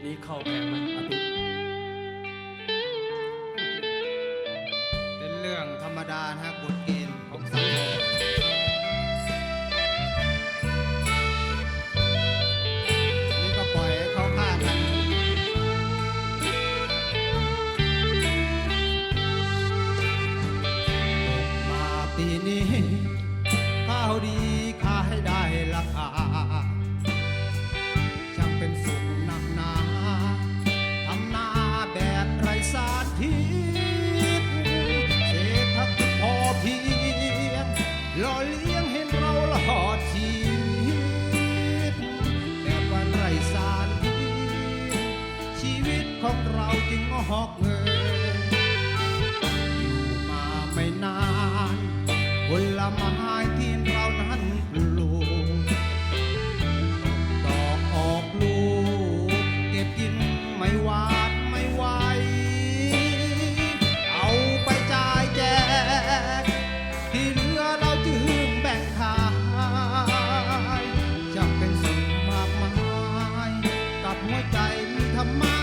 ีนี้เข้าแพงไหมอาทิตย์เป็นเรื่องธรรมดานะฮะกฎเกณฑ์ อดชีวิตแต่วันไรสารชีวิตของเราจึงหอกเงิน come on.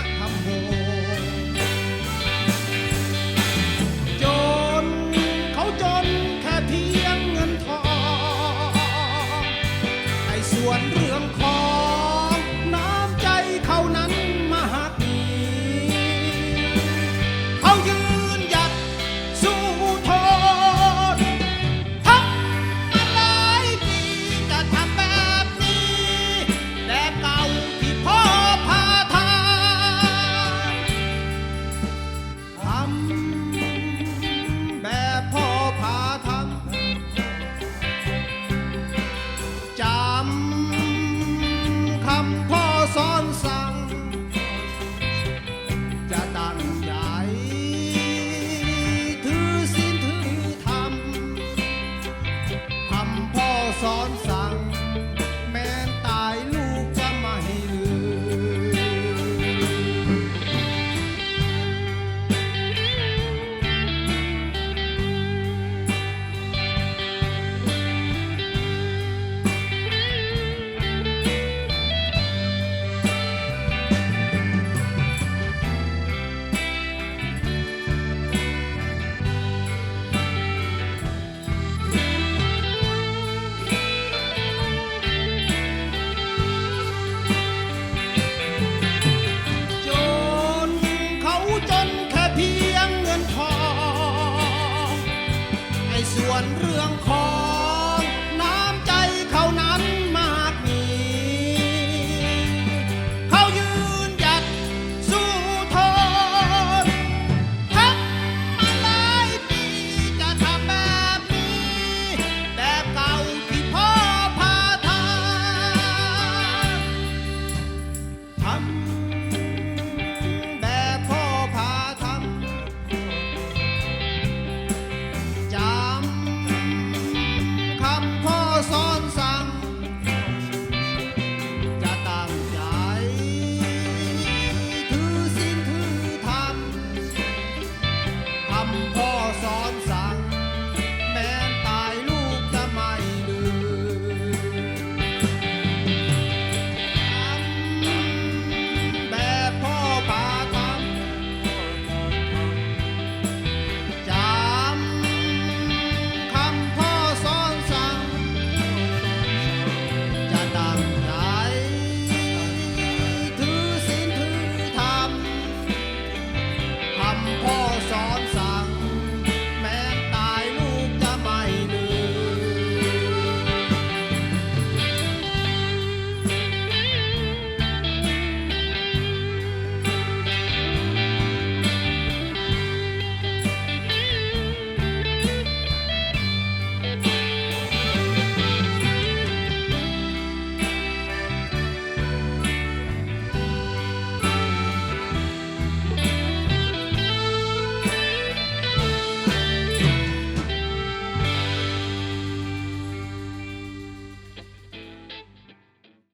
สอนสั่ง